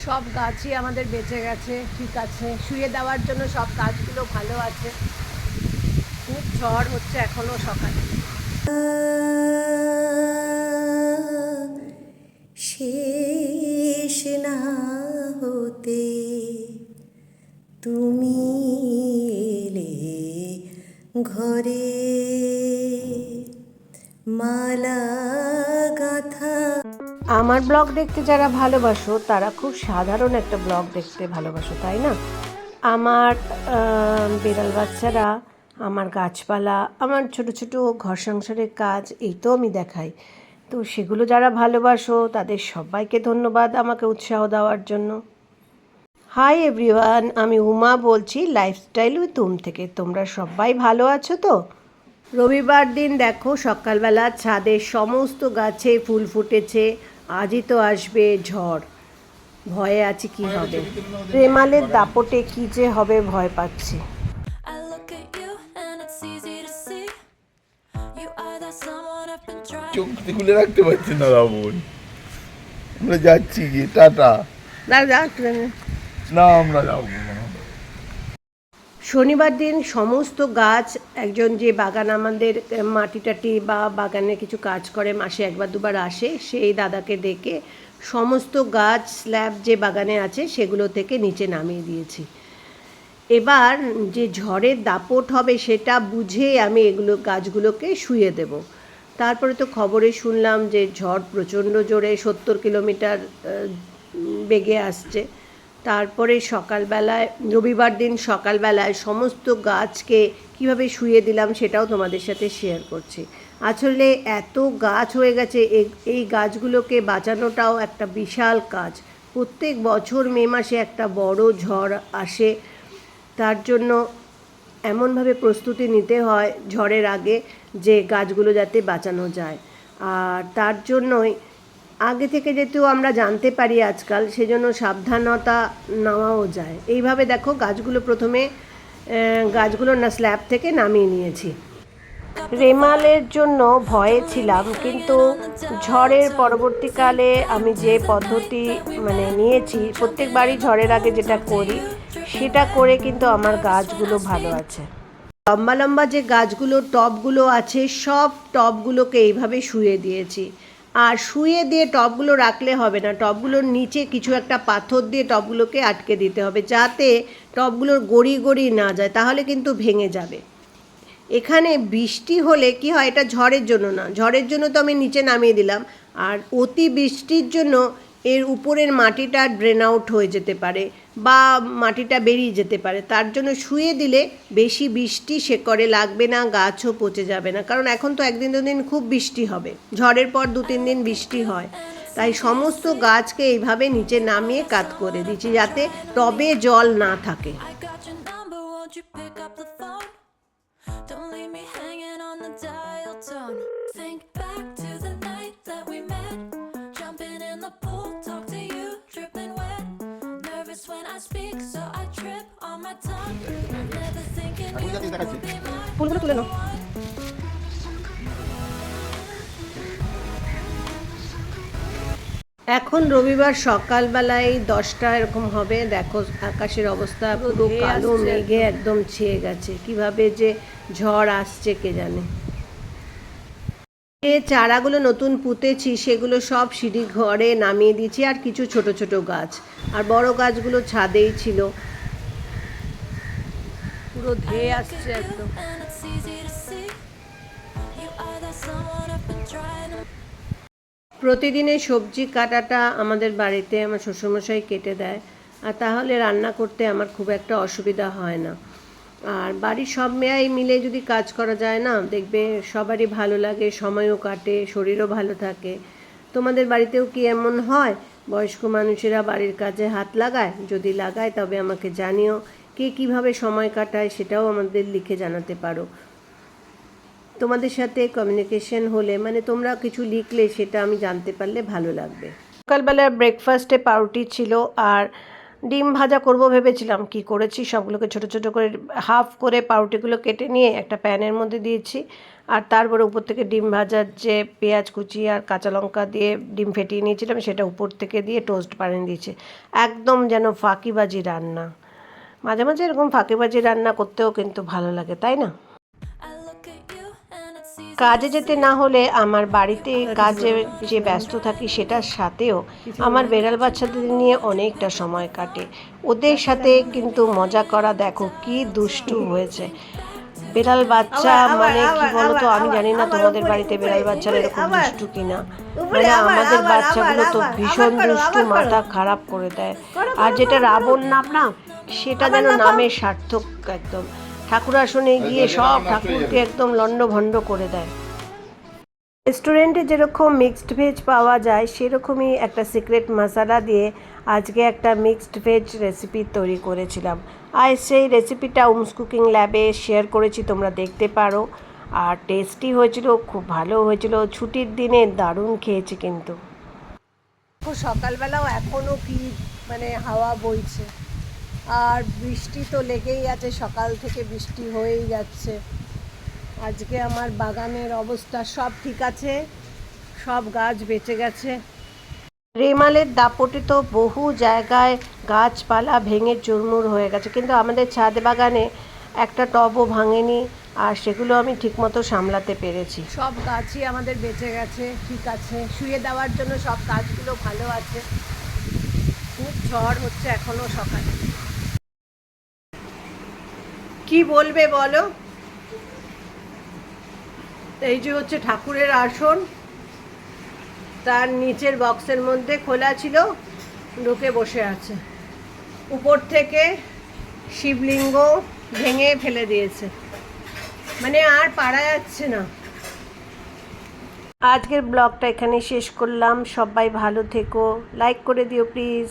সব গাছই আমাদের বেঁচে গেছে, ঠিক আছে। শুয়ে দেওয়ার জন্য সব গাছগুলো ভালো আছে। খুব ঝড় হচ্ছে এখনও সকালে। শেষ না হতে তুমি এলে ঘরে মালা গাথা আমার ব্লগ দেখতে যারা ভালোবাসো, তারা খুব সাধারণ একটা ব্লগ দেখতে ভালোবাসো, তাই না? আমার বিড়াল বাচ্চারা, আমার গাছপালা, আমার ছোট ছোট ঘর সংসারের কাজ, এই তো আমি দেখাই। তো সেগুলো যারা ভালোবাসো, তাদের সবাইকে ধন্যবাদ আমাকে উৎসাহ দেওয়ার জন্য। হাই এভরিওয়ান, আমি উমা বলছি, লাইফস্টাইল উইথ উম থেকে। তোমরা সবাই ভালো আছো তো? রবিবার দিন দেখো, সকালবেলা ছাদের সমস্ত গাছে ফুল ফুটেছে। আজই তো আসবে ঝড়। ভয়ে আছি কি হবে? রেমালের দাপটে কি যে হবে ভয় পাচ্ছি. চোখ খুলে রাখতে পারছি না রাবণ। আমরা যাচ্ছি গিয়ে টাটা। না আমরা যাব শনিবার দিন সমস্ত গাছ, একজন যে বাগান আমাদের মাটি টাটি বা বাগানে কিছু কাজ করে, মাসে একবার দুবার আসে, সেই দাদাকে ডেকে সমস্ত গাছ, স্ল্যাব যে বাগানে আছে, সেগুলো থেকে নিচে নামিয়ে দিয়েছি। এবার যে ঝড়ের দাপট হবে, সেটা বুঝে আমি এগুলো গাছগুলোকে শুয়ে দেব। তারপরে তো খবরে শুনলাম যে ঝড় প্রচণ্ড জোরে, সত্তর কিলোমিটার বেগে আসছে। তারপরে সকালবেলায়, রবিবার দিন সকালবেলায় সমস্ত গাছকে কীভাবে শুয়ে দিলাম সেটাও তোমাদের সাথে শেয়ার করছি। আসলে এত গাছ হয়ে গেছে এই- গাছগুলোকে বাঁচানোটাও একটা বিশাল কাজ। প্রত্যেক বছর মে মাসে একটা বড় ঝড় আসে, তার জন্য এমনভাবে প্রস্তুতি নিতে হয় ঝড়ের আগে যে গাছগুলো যাতে বাঁচানো যায়। আর তার জন্যই আগে থেকে যেহেতু আমরা জানতে পারি আজকাল, সেজন্য সাবধানতা নেওয়াও যায়। এইভাবে দেখো গাছগুলো প্রথমে গাছগুলো না স্ল্যাব থেকে নামিয়ে নিয়েছি। রেমালের জন্য ভয়ে ছিলাম, কিন্তু ঝড়ের পরবর্তীকালে আমি যে পদ্ধতি মানে নিয়েছি, প্রত্যেকবারই ঝড়ের আগে যেটা করি, সেটা করে কিন্তু আমার গাছগুলো ভালো আছে। লম্বা লম্বা যে গাছগুলো, টবগুলো আছে, সব টবগুলোকে এইভাবে শুয়ে দিয়েছি। আর শুয়ে দিয়ে টবগুলো রাখলে হবে না। টবগুলোর নিচে কিছু একটা পাথর দিয়ে টবগুলোকে আটকে দিতে হবে যাতে টবগুলোর গড়ি গড়ি না যায়, তাহলে কিন্তু ভেঙে যাবে। এখানে বৃষ্টি হলে কি হয়, এটা ঝড়ের জন্য না। ঝড়ের জন্য তো আমি নিচে নামিয়ে দিলাম। আর অতি বৃষ্টির জন্য এর উপরের মাটিটা ড্রেন আউট হয়ে যেতে পারে। বা মাটিটা বেরিয়ে যেতে পারে। তার জন্য শুয়ে দিলে বেশি বৃষ্টি শেকড়ে লাগবে না গাছও পচে যাবে না। কারণ এখন তো একদিন দুদিন খুব বৃষ্টি হবে। ঝড়ের পর দু তিন দিন বৃষ্টি হয়। তাই সমস্ত গাছকে এইভাবে নিচে নামিয়ে কাত করে দিচ্ছি যাতে টবে জল না থাকে। ফুলগুলো তুলে নাও। এখন রবিবার সকালবেলায় দশটা এরকম হবে। দেখো আকাশের অবস্থা পুরো কালো মেঘে একদম ছেয়ে গেছে। কীভাবে যে ঝড় আসছে কে জানে। যে চারাগুলো নতুন পুঁতেছি, সেগুলো সব সিঁড়ি ঘরে নামিয়ে দিয়েছি আর কিছু ছোট ছোট গাছ। আর বড় গাছগুলো ছাদেই ছিল। পুরো ধেয়ে আসছে একদম. প্রতিদিনের সবজি কাটাটা আমাদের বাড়িতে আমার শ্বশুরমশাই কেটে দেয়। আর তাহলে রান্না করতে আমার খুব একটা অসুবিধা হয় না। আর বাড়ির সব মেয়াই মিলে যদি কাজ করা যায় না, দেখবে সবারই ভালো লাগে, সময়ও কাটে, শরীরও ভালো থাকে। তোমাদের বাড়িতেও কি এমন হয়? বয়স্ক মানুষেরা বাড়ির কাজে হাত লাগায়? যদি লাগায়, তবে আমাকে জানিও। কে কীভাবে সময় কাটায়, সেটাও আমাদের লিখে জানাতে পারো। তোমাদের সাথে কমিউনিকেশন হলে মানে তোমরা কিছু লিখলে, সেটা আমি জানতে পারলে ভালো লাগবে। সকালবেলার ব্রেকফাস্টে পাউরুটি ছিল, আর ডিম ভাজা করব ভেবেছিলাম। কি করেছি? সবগুলোকে ছোট ছোট করে হাফ করে পাউরুটিগুলো কেটে নিয়ে একটা প্যানের মধ্যে দিয়েছি। আর তারপরে উপর থেকে ডিম ভাজার যে পেঁয়াজ কুচি আর কাঁচা লঙ্কা দিয়ে ডিম ফেটিয়ে নিয়েছিলাম, সেটা উপর থেকে দিয়ে টোস্ট বানিয়ে দিয়েছি। একদম যেন ফাঁকিবাজি রান্না। মাঝে মাঝে এরকম ফাঁকিবাজি রান্না করতেও কিন্তু ভালো লাগে, তাই না? কাজে যেতে না হলে আমার বাড়িতে কাজে যে ব্যস্ত থাকি সেটার সাথেও আমার বেড়াল বাচ্চাদের নিয়ে অনেকটা সময় কাটে। ওদের সাথে কিন্তু মজা করা দেখো কি দুষ্টু হয়েছে। বেড়াল বাচ্চা মানে কি বলতো আমি জানি না তোমাদের বাড়িতে বেড়াল বাচ্চারা এরকম দুষ্টু কিনা? মানে আমাদের বাচ্চাগুলো তো ভীষণ দুষ্টু মাথা খারাপ করে দেয়। আর যেটা রাবণ নাম না সেটা যেন নামে সার্থক একদম। ঠাকুর আসনে গিয়ে সব ঠাকুরকে একদম লণ্ডভণ্ড করে দেয়। রেস্টুরেন্টে যেরকম মিক্সড ভেজ পাওয়া যায় সেরকমই একটা সিক্রেট মশলা দিয়ে আজকে একটা মিক্সড ভেজ রেসিপি তৈরি করেছিলাম। আর সেই রেসিপিটা উমস কুকিং ল্যাবে শেয়ার করেছি তোমরা দেখতে পারো। আর টেস্টি হয়েছিল খুব ভালো হয়েছিল। ছুটির দিনে দারুণ খেয়েছি কিন্তু। সকালবেলাও এখনও কি মানে হাওয়া বইছে। আর বৃষ্টি তো লেগেই আছে, সকাল থেকে বৃষ্টি হয়েই যাচ্ছে। আজকে আমার বাগানের অবস্থা সব ঠিক আছে, সব গাছ বেঁচে গেছে। রেমালের দাপটে তো বহু জায়গায় গাছপালা ভেঙে চুরমুর হয়ে গেছে, কিন্তু আমাদের ছাদ বাগানে একটা টবও ভাঙেনি, আর সেগুলো আমি ঠিকমতো সামলাতে পেরেছি। সব গাছই আমাদের বেঁচে গেছে, ঠিক আছে। শুয়ে দেওয়ার জন্য সব গাছগুলো ভালো আছে। খুব ঝড় হচ্ছে এখনও সকালে। কি বলবে বলো? এই যে হচ্ছে ঠাকুরের আসন, তার নিচের বক্সের মধ্যে খোলা ছিল ঢুকে বসে আছে। উপর থেকে শিবলিঙ্গ ভেঙে ফেলে দিয়েছে। মানে আর পারা যাচ্ছে না। আজকের ব্লগটা এখানে শেষ করলাম। সবাই ভালো থেকো। লাইক করে দিও, প্লিজ।